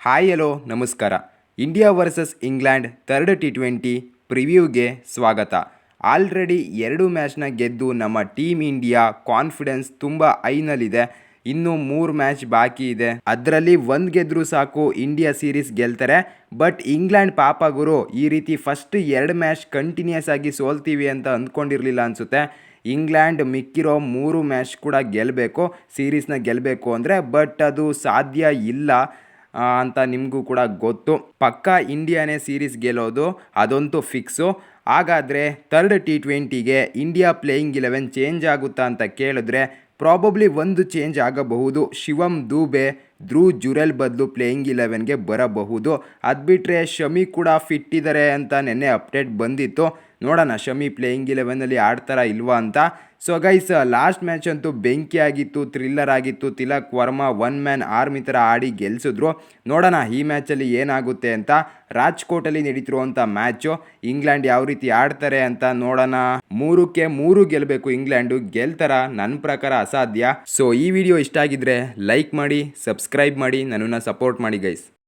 Hi hello ನಮಸ್ಕಾರ. India versus England third T twenty ಪ್ರಿವ್ಯೂಗೆ ಸ್ವಾಗತ. Already ಎರಡು ಮ್ಯಾಚ್ನ ಗೆದ್ದು ನಮ್ಮ ಟೀಮ್ ಇಂಡಿಯಾ ಕಾನ್ಫಿಡೆನ್ಸ್ ತುಂಬ ಐನಲ್ಲಿದೆ ಇನ್ನು ಮೂರು ಮ್ಯಾಚ್ ಬಾಕಿ ಇದೆ. ಅದರಲ್ಲಿ ಒಂದು ಗೆದ್ದರೂ ಸಾಕು ಇಂಡಿಯಾ ಸೀರೀಸ್ ಗೆಲ್ತಾರೆ. ಬಟ್ ಇಂಗ್ಲೆಂಡ್ ಪಾಪ ಗುರು, ಈ ರೀತಿ ಫಸ್ಟ್ ಎರಡು ಮ್ಯಾಚ್ ಕಂಟಿನ್ಯೂಸ್ ಆಗಿ ಸೋಲ್ತೀವಿ ಅಂತ ಅಂದ್ಕೊಂಡಿರಲಿಲ್ಲ ಅನಿಸುತ್ತೆ. ಇಂಗ್ಲೆಂಡ್ ಮಿಕ್ಕಿರೋ ಮೂರು ಮ್ಯಾಚ್ ಕೂಡ ಗೆಲ್ಲಬೇಕು ಸೀರೀಸ್ನ ಗೆಲ್ಲಬೇಕು ಅಂದರೆ ಬಟ್ ಅದು ಸಾಧ್ಯ ಇಲ್ಲ. ಅಂತ ನಿಮಗೂ ಕೂಡ ಗೊತ್ತು. ಪಕ್ಕಾ ಇಂಡಿಯಾನೇ ಸೀರೀಸ್ ಗೆಲ್ಲೋದು, ಅದಂತೂ ಫಿಕ್ಸು ಹಾಗಾದರೆ ಥರ್ಡ್ ಟಿ ಟ್ವೆಂಟಿಗೆ ಇಂಡಿಯಾ ಪ್ಲೇಯಿಂಗ್ ಇಲೆವೆನ್ ಚೇಂಜ್ ಆಗುತ್ತಾ ಅಂತ ಕೇಳಿದ್ರೆ ಪ್ರಾಬಬ್ಲಿ ಒಂದು ಚೇಂಜ್ ಆಗಬಹುದು. ಶಿವಮ್ ದೂಬೆ ಧ್ರುವ್ ಜುರೆಲ್ ಬದಲು ಪ್ಲೇಯಿಂಗ್ ಇಲೆವೆನ್ಗೆ ಬರಬಹುದು. ಅದು ಬಿಟ್ಟರೆ ಶಮಿ ಕೂಡ ಫಿಟ್ ಇದ್ದಾರೆ ಅಂತ ನಿನ್ನೆ ಅಪ್ಡೇಟ್ ಬಂದಿತ್ತು. ನೋಡೋಣ ಶಮಿ ಪ್ಲೇಯಿಂಗ್ ಇಲೆವೆನಲ್ಲಿ ಆಡ್ತಾರ ಇಲ್ವಾ ಅಂತ. ಸೊ ಗೈಸ್ ಲಾಸ್ಟ್ ಮ್ಯಾಚ್ ಅಂತೂ ಬೆಂಕಿ ಆಗಿತ್ತು ಥ್ರಿಲ್ಲರ್ ಆಗಿತ್ತು. Tilak Varma one man army ಥರ ಆಡಿ ಗೆಲ್ಲಿಸಿದ್ರು ನೋಡೋಣ ಈ ಮ್ಯಾಚಲ್ಲಿ ಏನಾಗುತ್ತೆ ಅಂತ. ರಾಜ್ಕೋಟಲ್ಲಿ ನಡೀತಿರುವಂಥ ಮ್ಯಾಚು ಇಂಗ್ಲೆಂಡ್ ಯಾವ ರೀತಿ ಆಡ್ತಾರೆ ಅಂತ ನೋಡೋಣ. ಮೂರಕ್ಕೆ ಮೂರು ಗೆಲ್ಲಬೇಕು ಇಂಗ್ಲೆಂಡು ಗೆಲ್ತಾರ? ನನ್ನ ಪ್ರಕಾರ ಅಸಾಧ್ಯ. ಸೊ ಈ ವಿಡಿಯೋ ಇಷ್ಟ ಆಗಿದ್ರೆ ಲೈಕ್ ಮಾಡಿ ಸಬ್ಸ್ಕ್ರೈಬ್ ಮಾಡಿ ನನ್ನನ್ನು ಸಪೋರ್ಟ್ ಮಾಡಿ ಗೈಸ್.